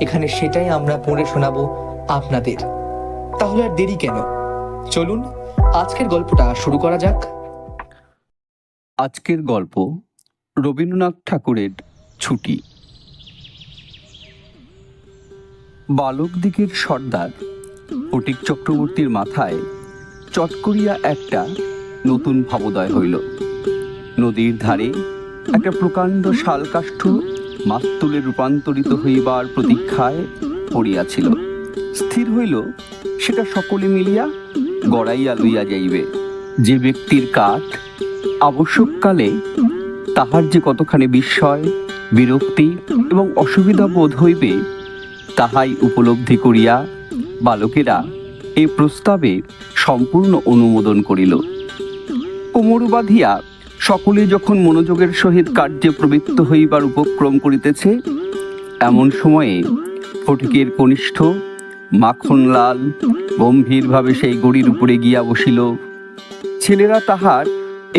এখানে সেটাই আমরা পড়ে শোনাবো আপনাদের। তাহলে আর দেরি কেন? চলুন, আজকের গল্পটা শুরু করা যাক। আজকের গল্প রবীন্দ্রনাথ ঠাকুরের ছুটি। বালক দিকের সর্দার ফটিক চক্রবর্তীর মাথায় চট করিয়া একটা নতুন ভাবোদয় হইল। নদীর ধারে একটা প্রকাণ্ড শালকাষ্ঠ মাস্তুলে রূপান্তরিত হইবার প্রতীক্ষায় পড়িয়াছিল। স্থির হইল, সেটা সকলে মিলিয়া গড়াইয়া লইয়া যাইবে। যে ব্যক্তির কাঠ আবশ্যককালে তাহার যে কতখানি বিস্ময়, বিরক্তি এবং অসুবিধা বোধ হইবে, তাহাই উপলব্ধি করিয়া বালকেরা এই প্রস্তাবে সম্পূর্ণ অনুমোদন করিল। কোমর বাঁধিয়া সকলে যখন মনোযোগের সহিত কার্যে প্রবৃত্ত হইবার উপক্রম করিতেছে, এমন সময়ে ফটিকের কনিষ্ঠ মাখনলাল গম্ভীরভাবে সেই গড়ির উপরে গিয়া বসিল। ছেলেরা তাহার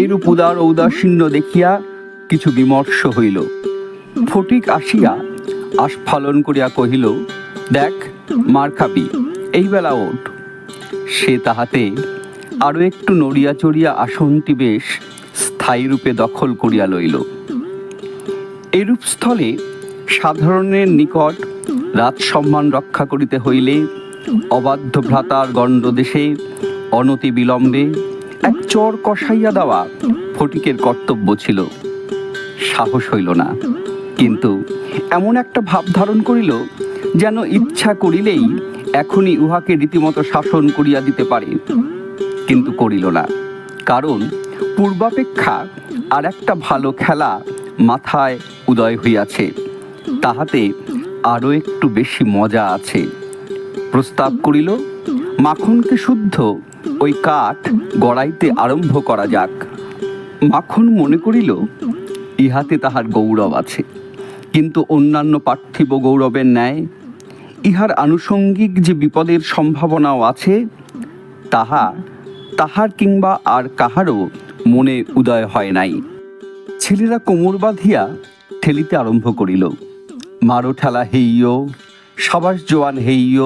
এরূপ উদার ঔদাসীন্য দেখিয়া কিছু বিমর্ষ হইল। ফটিক আসিয়া আস্ফালন করিয়া কহিল, দেখ, মার খাবি, এই বেলা ওঠ। সে তাহাতে আরও একটু নড়িয়া চড়িয়া আসনটি বেশ স্থায়ী রূপে দখল করিয়া লইল। এরূপ স্থলে সাধারণের নিকট রাত সম্মান রক্ষা করিতে হইলে অবাধ্য ভ্রাতার গণ্ডদেশে অনতি বিলম্বে এক চর কষাইয়া দেওয়া ফটিকের কর্তব্য ছিল। সাহস হইল না। কিন্তু এমন একটা ভাব ধারণ করিল যেন ইচ্ছা করিলেই এখনই উহাকে রীতিমতো শাসন করিয়া দিতে পারে। কিন্তু করিল না। কারণ পূর্বাপেক্ষা আর একটা ভালো খেলা মাথায় উদয় হইয়াছে। তাহাতে আরও একটু বেশি মজা আছে। প্রস্তাব করিল, মাখনকে শুদ্ধ ওই কাঠ গড়াইতে আরম্ভ করা যাক। মাখন মনে করিল, ইহাতে তাহার গৌরব আছে। কিন্তু অন্যান্য পার্থিব গৌরবের ন্যায় ইহার আনুষঙ্গিক যে বিপদের সম্ভাবনাও আছে, তাহা তাহার কিংবা আর কাহারও মনে উদয় হয় নাই। ছেলেরা কোমর বাঁধিয়া ঠেলিতে আরম্ভ করিল। মারো ঠেলা হেইয়, সাবাস জোয়ান হেইয়,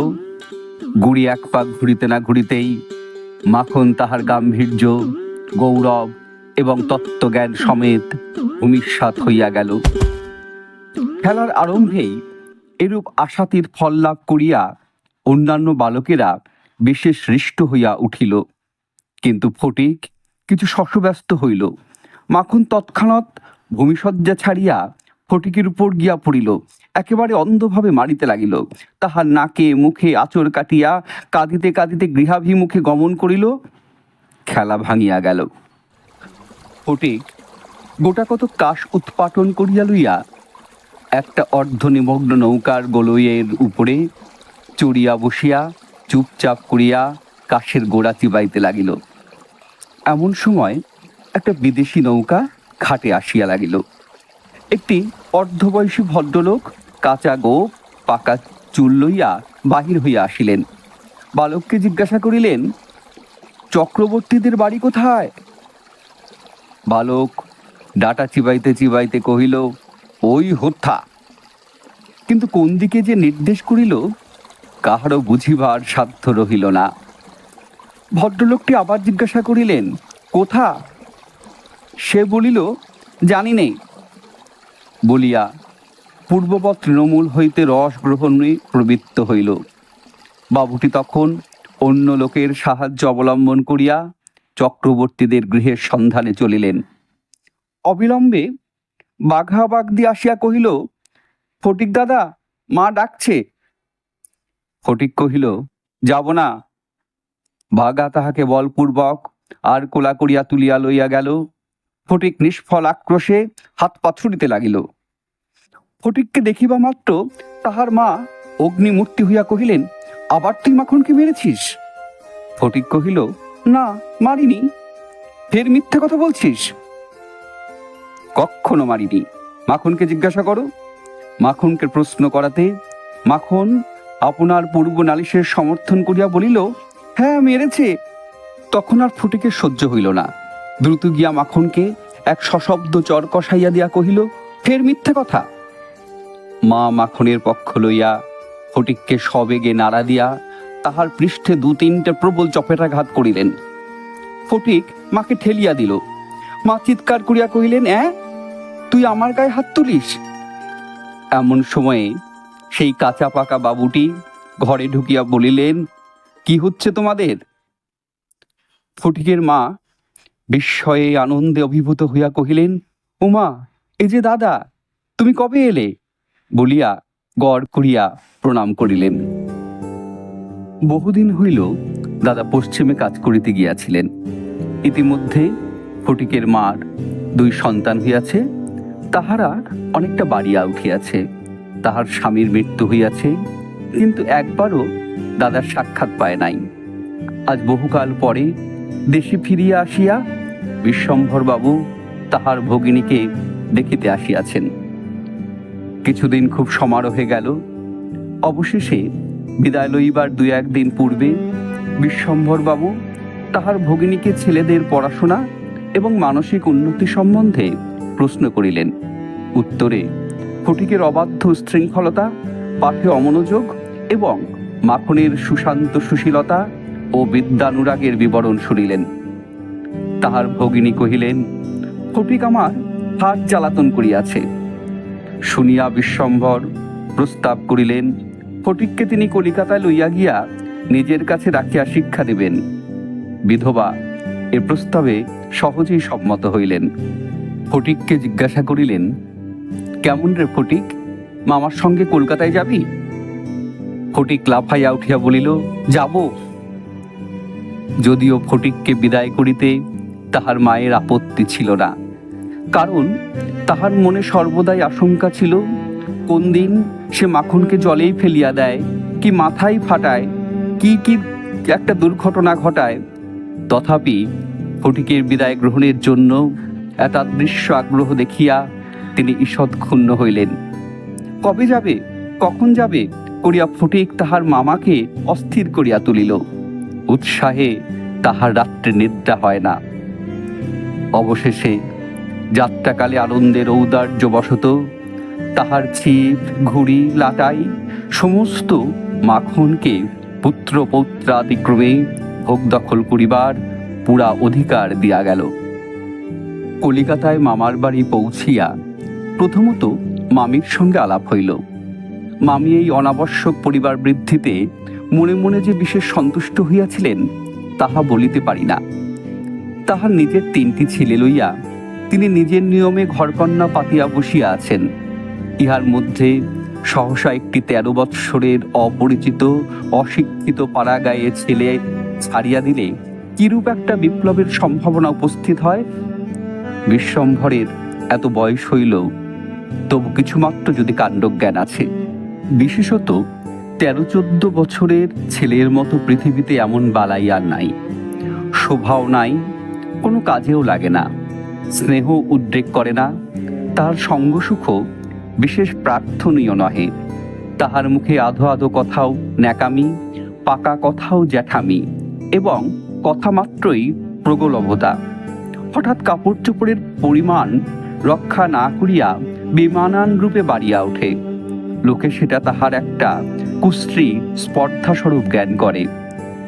গুড়ি এক পাক ঘুরিতে না ঘুরিতেই মাখন তাহার গাম্ভীর্য, গৌরব এবং তত্ত্বজ্ঞান সমেত ভূমিষ্যাত হইয়া গেল। খেলার আরম্ভেই এরূপ আশাতীর ফল লাভ করিয়া অন্যান্য বালকেরা বিশেষ হৃষ্ট হইয়া উঠিল। কিন্তু ফটিক কিছু শশব্যস্ত হইল। মাখন তৎক্ষণাৎ ভূমিসজ্জা ছাড়িয়া ফটিকের উপর গিয়া পড়িল। একেবারে অন্ধভাবে মারিতে লাগিল। তাহার নাকে, মুখে আচর কাটিয়া কাঁদিতে কাঁদিতে গৃহাভিমুখে গমন করিল। খেলা ভাঙিয়া গেল। ফটিক গোটা কত কাশ উৎপাটন করিয়া লইয়া একটা অর্ধনিমগ্ন নৌকার গোলইয়ের উপরে চড়িয়া বসিয়া চুপচাপ করিয়া কাশের গোড়া চিবাইতে লাগিল। এমন সময় একটা বিদেশি নৌকা ঘাটে আসিয়া লাগিল। একটি অর্ধবয়সী ভদ্রলোক কাঁচা গোপ, পাকা চুল লইয়া বাহির হইয়া আসিলেন। বালককে জিজ্ঞাসা করিলেন, চক্রবর্তীদের বাড়ি কোথায়? বালক ডাটা চিবাইতে চিবাইতে কহিল, ওই হত্যা। কিন্তু কোন দিকে যে নির্দেশ করিল, কাহারও বুঝিবার সাধ্য রহিল না। ভদ্রলোকটি আবার জিজ্ঞাসা করিলেন, কোথা? সে বলিল, জানি নেই। বলিয়া পূর্ববৎ তৃণমূল হইতে রস গ্রহণে প্রবৃত্ত হইল। বাবুটি তখন অন্য লোকের সাহায্য অবলম্বন করিয়া চক্রবর্তীদের গৃহের সন্ধানে চলিলেন। অবিলম্বে বাঘা বাগদি আসিয়া কহিল ফটিক দাদা মা ডাকছে। ফটিক কহিল, যাব না। বাঘা তাহাকে বলপূর্বক আর কোলা করিয়া তুলিয়া লইয়া গেল। ফটিক নিষ্ফল আক্রোশে হাত পা ছুটিতে লাগিল। ফটিককে দেখিবা মাত্র তাহার মা অগ্নিমূর্তি হইয়া কহিলেন, আবার তুই মাখনকে মেরেছিস? ফটিক কহিল, না, মারিনি। ফের মিথ্যে কথা বলছিস? কখনো মারিনি। মাখনকে জিজ্ঞাসা করো। মাখনকে প্রশ্ন করাতে মাখন আপনার পূর্ব নালিশের সমর্থন করিয়া বলিল হ্যাঁ মেরেছে। তখন আর ফটিকের সহ্য হইল না। দ্রুত গিয়া মাখনকে এক সশব্দ চর কষাইয়া দিয়া কহিল, ফের মিথ্যে কথা? মা মাখনের পক্ষ লইয়া ফটিককে সবেগে নাড়া দিয়া তাহার পৃষ্ঠে দু তিনটে প্রবল চপেটাঘাত করিলেন। ফটিক মাকে ঠেলিয়া দিল। মা চিৎকার করিয়া কহিলেন, অ্যাঁ, তুই আমার গায়ে হাত তুলিস? এমন সময়ে সেই কাঁচা পাকা বাবুটি ঘরে ঢুকিয়া বলিলেন কি হচ্ছে তোমাদের? ফটিকের মা বিস্ময়ে আনন্দে অভিভূত হইয়া কহিলেন, উমা, এই যে দাদা, তুমি কবে এলে? বলিয়া গড় করিয়া প্রণাম করিলেন। বহুদিন হইল দাদা পশ্চিমে কাজ করিতে গিয়াছিলেন। ইতিমধ্যে ফটিকের মার দুই সন্তান হইয়াছে, তাহারা অনেকটা বাড়িয়া উঠিয়াছে। তাহার স্বামীর মৃত্যু হইয়াছে, কিন্তু একবারও দাদার সাক্ষাৎ পায় নাই। আজ বহুকাল পরে দেশে ফিরিয়া আসিয়া বিশ্বম্ভর বাবু তাহার ভগিনীকে দেখিতে আসিয়াছেন। কিছুদিন খুব সমারোহে গেল। অবশেষে বিদায় লইবার দুই একদিন পূর্বে বিশ্বম্ভর বাবু তাহার ভগিনীকে ছেলেদের পড়াশোনা এবং মানসিক উন্নতি সম্বন্ধে প্রশ্ন করিলেন। উত্তরে, ফটিকের অবাধ্য শৃঙ্খলতা, পাঠে অমনোযোগ এবং মাখনের সুশান্ত সুশীলতা ও বিদ্যানুরাগের বিবরণ শুনিলেন। তাহার ভগিনী কহিলেন ফটিক আমার হাত জ্বালাতন করিয়াছে। শুনিয়া বিশ্বম্ভর প্রস্তাব করিলেন ফটিককে তিনি কলিকাতায় লইয়া গিয়া নিজের কাছে রাখিয়া শিক্ষা দিবেন। বিধবা এ প্রস্তাবে সহজেই সম্মত হইলেন। ফটিককে জিজ্ঞাসা করিলেন, কেমন রে ফটিক মামার সঙ্গে কলকাতায় যাবি? ফটিক লাফাইয়া উঠিয়া বলিল, যাব। যদিও ফটিককে বিদায় করিতে তাহার মায়ের আপত্তি ছিল না, কারণ তাহার মনে সর্বদাই আশঙ্কা ছিল, কোন দিন সে মাখনকে জলেই ফেলিয়া দেয়, কি মাথায় ফাটায়, কি কি একটা দুর্ঘটনা ঘটায়। তথাপি ফটিকের বিদায় গ্রহণের জন্য এতাদৃশ্য আগ্রহ দেখিয়া তিনি ঈষৎ ক্ষুণ্ণ হইলেন। কবে যাবে? কখন যাবে? করিয়া ফটিক তাহার মামাকে অস্থির করিয়া তুলিল। উৎসাহে তাহার রাত্রে নিদ্রা হয় না। অবশেষে যাত্রাকালে আনন্দের ঔদার্য বশত তাহার ছিপ, ঘুড়ি, লাটাই, সমস্ত মাখনকে পুত্র পৌত্রাদিক্রমে ভোগ দখল করিবার পুরা অধিকার দিয়া গেল। কলিকাতায় মামার বাড়ি পৌঁছিয়া প্রথমত মামির সঙ্গে আলাপ হইল। মামি এই অনাবশ্যক পরিবার বৃদ্ধিতে মনে মনে যে বিশেষ সন্তুষ্ট হইয়াছিলেন, তাহা বলিতে পারি না। তাহার নিজের তিনটি ছেলে লইয়া তিনি নিজের নিয়মে ঘরকন্যা পাতিয়া বসিয়া আছেন। ইহার মধ্যে সহসা একটি তেরো বৎসরের অপরিচিত, অশিক্ষিত পাড়াগায়ে ছেলে ছাড়িয়া দিলে কিরূপ একটা বিপ্লবের সম্ভাবনা উপস্থিত হয়? বিশ্বম্ভরের এত বয়স হইল, তবু কিছুমাত্র যদি কাণ্ডজ্ঞান আছে। বিশেষত তেরো চোদ্দ বছরের ছেলের মতো পৃথিবীতে এমন বালাই আর নাই। শোভাও নাই, কোনো কাজেও লাগে না, স্নেহ উদ্রেক করে না, তাহার সঙ্গসুখও বিশেষ প্রার্থনীয় নহে। তাহার মুখে আধো আধো কথাও ন্যাকামি, পাকা কথাও জ্যাঠামি এবং কথা মাত্রই প্রগলভতা। হঠাৎ কাপড় চোপড়ের পরিমাণ রক্ষা না করিয়া বিমানান রূপে বাড়িয়া ওঠে। লোকে সেটা তাহার একটা কুশ্রী, স্পর্ধাস্বরূপ জ্ঞান করে।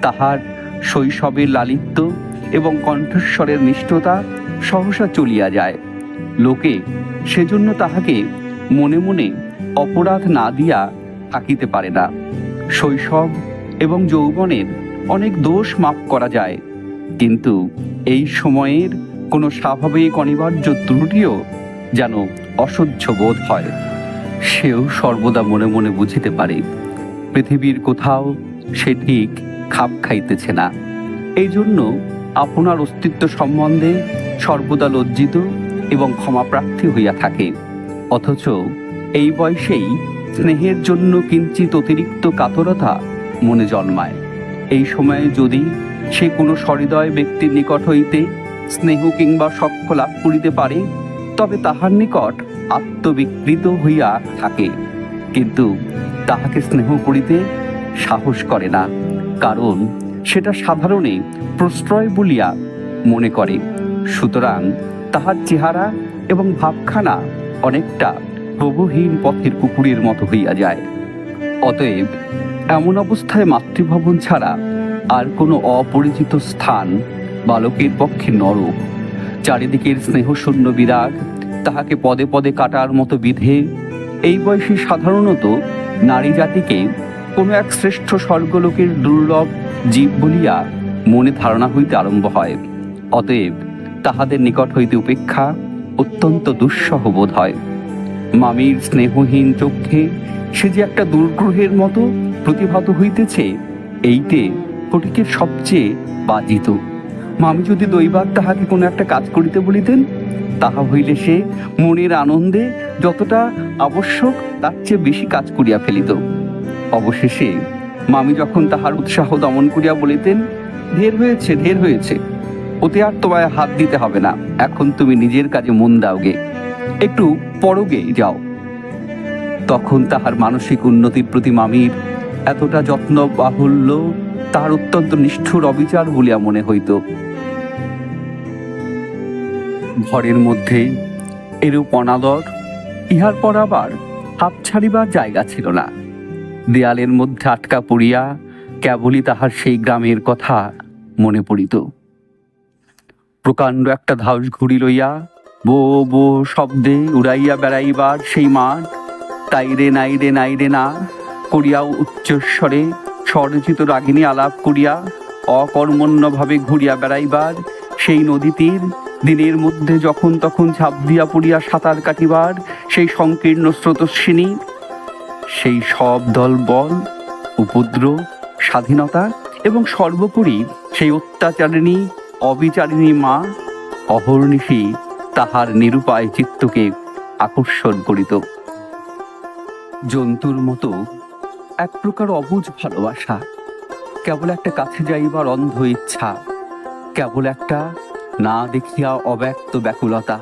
তাহার শৈশবের লালিত্য এবং কণ্ঠস্বরের নিষ্ঠতা সহসা চলিয়া যায়। লোকে সেজন্য তাহাকে মনে মনে অপরাধ না দিয়া থাকিতে পারে না। শৈশব এবং যৌবনের অনেক দোষ মাপ করা যায়। কিন্তু এই সময়ের কোনো স্বাভাবিক অনিবার্য ত্রুটিও যেন অসহ্য বোধ হয়। সেও সর্বদা মনে মনে বুঝিতে পারে, পৃথিবীর কোথাও সে ঠিক খাপ খাইতেছে না। এই জন্য আপনার অস্তিত্ব সম্বন্ধে সর্বদা লজ্জিত এবং ক্ষমাপ্রার্থী হইয়া থাকে। অথচ এই বয়সেই স্নেহের জন্য কিঞ্চিত অতিরিক্ত কাতরতা মনে জন্মায়। এই সময়ে যদি সে কোনো সহৃদয় ব্যক্তির নিকট হইতে স্নেহ কিংবা সক্ষ লাভ করিতে পারে, তবে তাহার নিকট আত্মবিকৃত হইয়া থাকে। কিন্তু তাহাকে স্নেহ করিতে সাহস করে না, কারণ সেটা সাধারণে প্রশ্রয় বলিয়া মনে করে। সুতরাং তাহার চেহারা এবং ভাবখানা অনেকটা প্রভুহীন পথের কুকুরের মতো হইয়া যায়। অতএব এমন অবস্থায় মাতৃভবন ছাড়া আর কোনো অপরিচিত স্থান বালকের পক্ষে নরক। চারিদিকের স্নেহশূন্য বিরাগ তাহাকে পদে পদে কাটার মতো বিধে। এই বয়সে সাধারণত নারী জাতিকে কোনো এক শ্রেষ্ঠ স্বর্গলোকের দুর্লভ জীব বলিয়া মনে ধারণা হইতে আরম্ভ হয়। অতএব তাহাদের নিকট হইতে উপেক্ষা অত্যন্ত দুঃসহ বোধ হয়। মামির স্নেহহীন চক্ষে সে যে একটা দুর্গ্রহের মতো প্রতিভাত হইতেছে, এইতে ফটিকের সবচেয়ে বাজিত। মামি যদি দৈবাত তাহাকে কোনো একটা কাজ করিতে বলিতেন তাহা হইলে সে মনের আনন্দে যতটা আবশ্যক, তার চেয়ে বেশি কাজ করিয়া ফেলিত। অবশেষে মামি যখন তাহার উৎসাহ দমন করিয়া বলিতেন ঢের হয়েছে ঢের হয়েছে, ওতে আর তোমায় হাত দিতে হবে না, এখন তুমি নিজের কাজে মন দাওগে, একটু পরগে যাও। তখন তাহার মানসিক উন্নতির প্রতি মামির এতটা যত্ন বাহুল্য তাহার অত্যন্ত নিষ্ঠুর অবিচার বলিয়া মনে হইত। ঘরের মধ্যে। এরূপ অনাদর, ইহার পর আবার হাত ছাড়িবার জায়গা ছিল না। দেয়ালের মধ্যে আটকা পড়িয়া কেবলই তাহার সেই গ্রামের কথা মনে পড়িত। প্রকাণ্ড একটা ধাউস ঘুড়ি লইয়া বো বো শব্দে উড়াইয়া বেড়াইবার সেই মাঠ তাইরে নাইরে নাইরে না করিয়া উচ্চস্বরে স্বরচিত রাগিনী আলাপ করিয়া অকর্মণ্যভাবে ঘুরিয়া বেড়াইবার সেই নদী তীর দিনের মধ্যে যখন তখন ঝাঁপ দিয়া পড়িয়া সাঁতার কাটিবার সেই সংকীর্ণ স্রোতস্বিনী, সেই সব দল, বল, উপদ্রব, স্বাধীনতা এবং সর্বোপরি সেই অত্যাচারিণী, অবিচারিণী মা, অহর্নিশি তাহার নিরুপায় চিত্তকে আকর্ষণ করিত। জন্তুর মতো এক প্রকার অবুঝ ভালোবাসা, কেবল একটা কাছে যাইবার অন্ধ ইচ্ছা, কেবল একটা না দেখিয়া অব্যক্ত ব্যাকুলতা।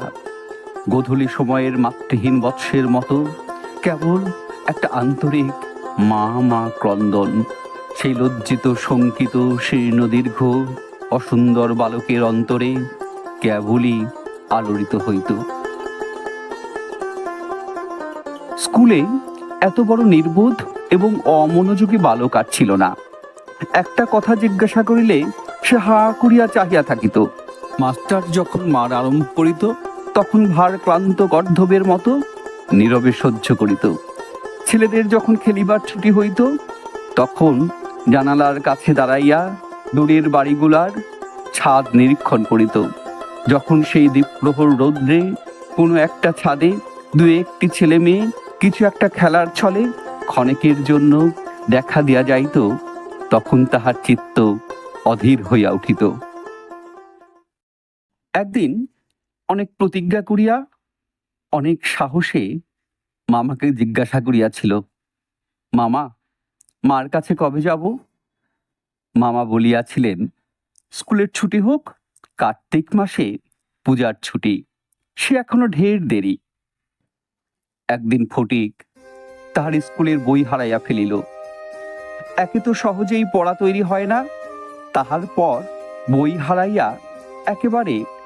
গোধূলি সময়ের মাতৃহীন বৎসের মতো কেবল একটা আন্তরিক মা মা ক্রন্দন সেই লজ্জিত, শঙ্কিত শীর্ণ দীর্ঘ অসুন্দর বালকের অন্তরে কেবলই আলোড়িত হইত। স্কুলে এত বড় নির্বোধ এবং অমনোযোগী বালক আর ছিল না। একটা কথা জিজ্ঞাসা করিলে সে হা করিয়া চাহিয়া থাকিত মাস্টার যখন মার আরম্ভ করিত, তখন ভার ক্লান্ত গর্ধবের মতো নীরবে সহ্য করিত। ছেলেদের যখন খেলিবার ছুটি হইত, তখন জানালার কাছে দাঁড়াইয়া দূরের বাড়িগুলার ছাদ নিরীক্ষণ করিত। যখন সেই দ্বীপ্রহর রৌদ্রে কোনো একটা ছাদে দু একটি ছেলে মেয়ে কিছু একটা খেলার ছলে ক্ষণেকের জন্য দেখা দেয়া যাইত, তখন তাহার চিত্ত অধীর হইয়া উঠিত। একদিন অনেক প্রতিজ্ঞা করিয়া, অনেক সাহসে মামাকে জিজ্ঞাসা করিয়াছিল, মামা, মার কাছে কবে যাব? মামা বলিয়াছিলেন, স্কুলের ছুটি হোক, কার্তিক মাসে পূজার ছুটি, সে এখনও ঢের দেরি। একদিন ফটিক তাহার স্কুলের বই হারাইয়া ফেলিল, একে তো সহজেই পড়া তৈরি হয় না। তাহার পর বই হারাইয়া একেবারে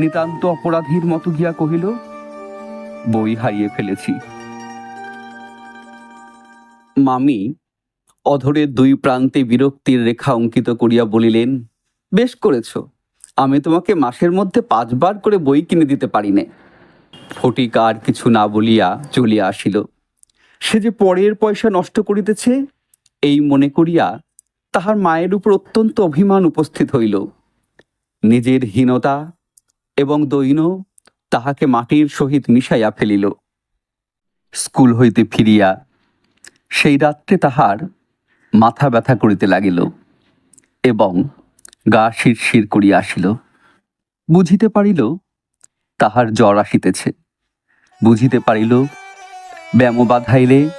নিতান্ত অপরাধীর মতো গিয়া কহিল, বই হারিয়ে ফেলেছি। মামি অধরের দুই প্রান্তে বিরক্তির রেখা অঙ্কিত করিয়া বলিলেন, বেশ করেছ, আমি তোমাকে মাসের মধ্যে পাঁচবার করে বই কিনে দিতে পারি নে ফটিক আর কিছু না বলিয়া চলিয়া আসিল। সে যে পরের পয়সা নষ্ট করিতেছে, এই মনে করিয়া তাহার মায়ের উপর অত্যন্ত অভিমান উপস্থিত হইল। নিজের হীনতা এবং দৈন তাহাকে মাটির সহিত মিশাইয়া ফেলিল। স্কুল হইতে ফিরিয়া সেই রাত্রে তাহার মাথা ব্যথা করিতে লাগিল এবং গা শিরশির করিয়া আসিল। বুঝিতে পারিল তাহার জ্বর আসিতেছে। বুঝিতে পারিল ব্যায়াম বাধাইলে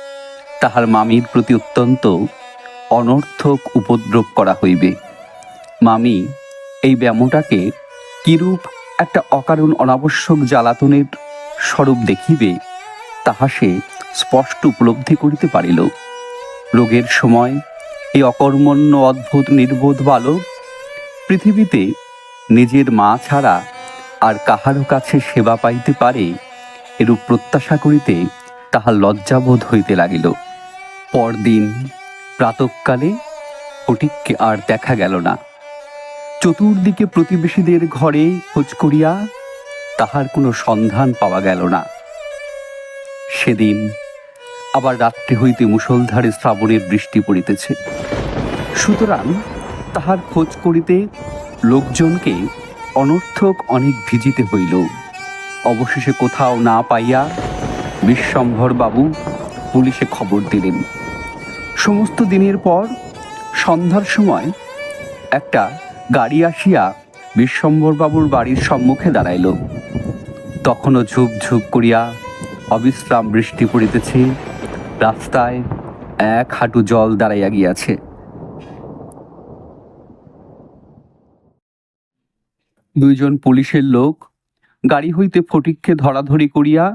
তাহার মামির প্রতি অত্যন্ত অনর্থক উপদ্রব করা হইবে। মামি, এই ব্যায়ামটাকে কিরূপ একটা অকারণ অনাবশ্যক জ্বালাতনের স্বরূপ দেখিবে, তাহা সে স্পষ্ট উপলব্ধি করিতে পারিল। রোগের সময় এই অকর্মণ্য, অদ্ভুত, নির্বোধ বালক পৃথিবীতে নিজের মা ছাড়া আর কাহারও কাছে সেবা পাইতে পারে, এরূপ প্রত্যাশা করিতে তাহার লজ্জাবোধ হইতে লাগিল। পরদিন প্রাতকালে ফটিককে আর দেখা গেল না। চতুর্দিকে প্রতিবেশীদের ঘরে খোঁজ করিয়া তাহার কোনো সন্ধান পাওয়া গেল না। সেদিন আবার রাত্রি হইতে মুষলধারে শ্রাবণের বৃষ্টি পড়িতেছে। সুতরাং তাহার খোঁজ করিতে লোকজনকে অনর্থক অনেক ভিজিতে হইল। অবশেষে কোথাও না পাইয়া বিশ্বম্ভর বাবু পুলিশে খবর দিলেন। সমস্ত দিনের পর সন্ধ্যার সময় একটা গাড়ি আসিয়া বিশ্বম্ভর বাবুর বাড়ির সম্মুখে দাঁড়াইল। তখনও ঝুপ ঝুপ করিয়া অবিশ্রাম বৃষ্টি পড়িতেছে, রাস্তায় এক হাঁটু জল দাঁড়াইয়া গিয়াছে। দুইজন পুলিশের লোক গাড়ি হইতে ফটিককে ধরাধরি করিয়া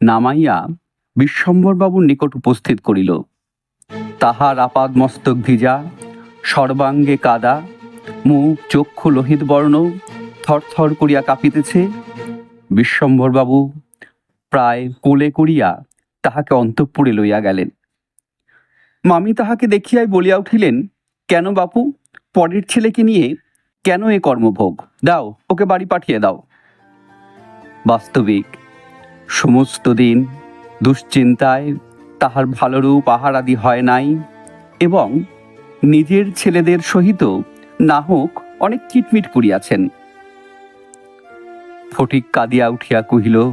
নামাইয়া বিশ্বম্বরবাবুর নিকট উপস্থিত করিল। তাহার আপাদ মস্তক ভিজা, সর্বাঙ্গে কাদা মুখ, চক্ষু, লোহিত বর্ণ থরথর করিয়া কাঁপিতেছে। বিশ্বম্বরবাবু প্রায় কোলে করিয়া তাহাকে অন্তঃপুরে লইয়া গেলেন। মামি তাহাকে দেখিয়াই বলিয়া উঠিলেন, কেন বাপু, পরের ছেলেকে নিয়ে কেন এ কর্মভোগ? দাও, ওকে বাড়ি পাঠিয়ে দাও। বাস্তবিক সমস্ত দিন দুশ্চিন্তায় তাহার ভালো রূপ আহার আদি হয় নাই এবং নিজের ছেলেদের সহিত না হোক, অনেক চিটমিট করিয়াছেন। ফটিক কাঁদিয়া উঠিয়া কহিল,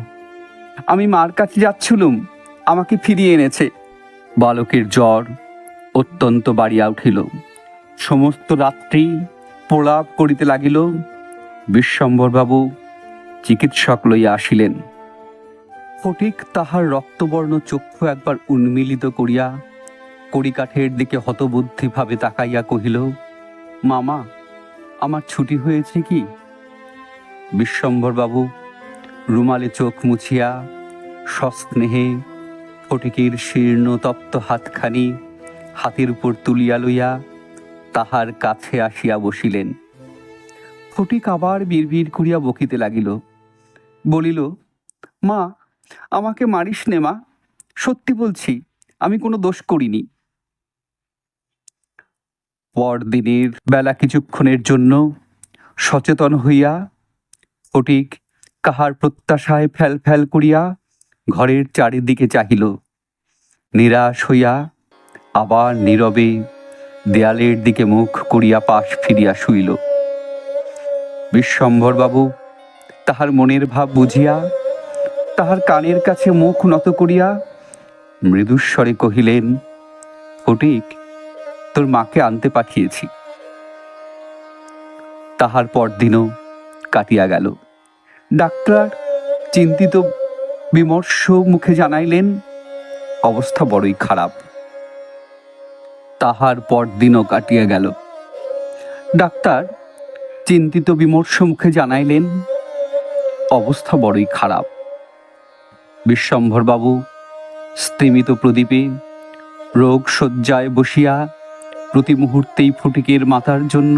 আমি মার কাছে যাচ্ছিলুম, আমাকে ফিরিয়ে এনেছে। বালকের জ্বর অত্যন্ত বাড়িয়া উঠিল। সমস্ত রাত্রি প্রলাপ করিতে লাগিল। বিশ্বম্বরবাবু চিকিৎসক লইয়া আসিলেন। ফটিক তাহার রক্তবর্ণ চক্ষু একবার উন্মিলিত করিয়া কড়িকাঠের দিকে হতবুদ্ধিভাবে তাকাইয়া কহিল মামা, আমার ছুটি হয়েছে কি? বিশ্বম্বরবাবু রুমালে চোখ মুছিয়া, সস্নেহে, ফটিকের শীর্ণ তপ্ত হাতখানি হাতের উপর তুলিয়া লইয়া তাহার কাছে আসিয়া বসিলেন। ফটিক আবার বিড়বিড় করিয়া বকিতে লাগিল। বলিল, মা, আমাকে মারিস নে মা। সত্যি বলছি, আমি কোনো দোষ করিনি। পরদিনের বেলা কিছুক্ষণের জন্য সচেতন হইয়া ফটিক কাহার প্রত্যাশায় ফ্যাল ফ্যাল করিয়া ঘরের চারিদিকে চাহিল। নিরাশ হইয়া আবার নীরবে দেয়ালের দিকে মুখ করিয়া পাশ ফিরিয়া শুইল। বিশ্বম্ভরবাবু তাহার মনের ভাব বুঝিয়া, তাহার কানের কাছে মুখ নত করিয়া মৃদুস্বরে কহিলেন ফটিক তোর মাকে আনতে পাঠিয়েছি। তাহার পরদিনও কাটিয়া গেল। ডাক্তার চিন্তিত বিমর্ষ মুখে জানাইলেন, অবস্থা বড়ই খারাপ। তাহার পরদিনও কাটিয়া গেল। ডাক্তার চিন্তিত বিমর্ষ মুখে জানাইলেন, অবস্থা বড়ই খারাপ। বিশ্বম্ভরবাবু স্তিমিত প্রদীপে রোগ শয্যায় বসিয়া প্রতি মুহূর্তেই ফটিকের মাথার জন্য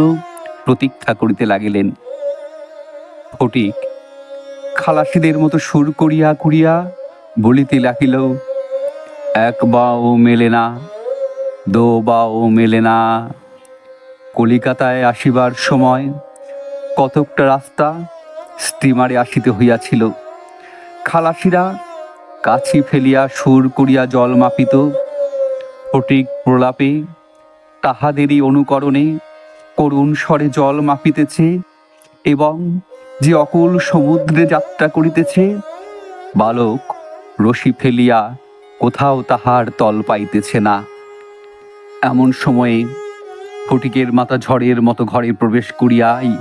প্রতীক্ষা করিতে লাগিলেন। ফটিক খালাসিদের মতো সুর করিয়া করিয়া বলিতে লাগিল, এক বাও মেলে না, দো বাও মেলে না। কলিকাতায় আসিবার সময় কতকটা রাস্তা স্টিমারে আসিতে হইয়াছিল। খালাসিরা কাছি ফেলিয়া সুর করিয়া জল মাপিত। ফটিক প্রলাপে তাহাদেরই অনুকরণে করুণ স্বরে জল মাপিতেছে এবং যে অকুল সমুদ্রে যাত্রা করিতেছে, বালক রশি ফেলিয়া কোথাও তাহার তল পাইতেছে না। এমন সময়ে ফটিকের মাথা ঝড়ের মতো ঘরে প্রবেশ করিয়াই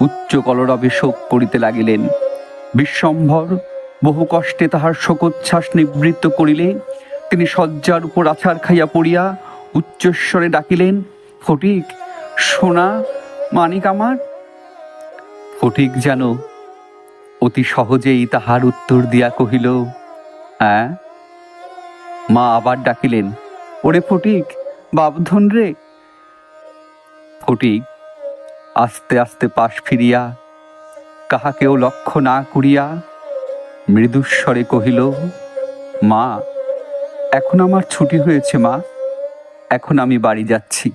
উচ্চ কলরবে শোক করিতে লাগিলেন। বিশ্বম্ভর বহু কষ্টে তাহার শোকোচ্ছ্বাস নিবৃত্ত করিলে তিনি শয্যার উপর আছাড় খাইয়া পড়িয়া উচ্চস্বরে ডাকিলেন, ফটিক, সোনা, মানিক আমার? ফটিক যেন অতি সহজেই তাহার উত্তর দিয়া কহিল হ্যাঁ? মা আবার ডাকিলেন, ওরে ফটিক, বাবধন রে? ফটিক আস্তে আস্তে পাশ ফিরিয়া কাহাকেও লক্ষ্য না করিয়া মৃদুস্বরে কহিল, মা, এখন আমার ছুটি হয়েছে মা। এখন আমি বাড়ি যাচ্ছি।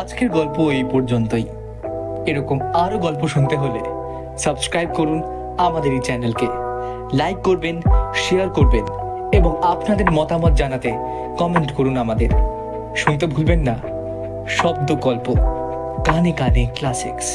আজকের গল্প এই পর্যন্তই। এরকম আরও গল্প শুনতে হলে সাবস্ক্রাইব করুন আমাদের এই চ্যানেলকে। লাইক করবেন, শেয়ার করবেন এবং আপনাদের মতামত জানাতে কমেন্ট করুন আমাদের। শুনতে ভুলবেন না, শব্দ গল্প। কানে কানে ক্লাসিক্স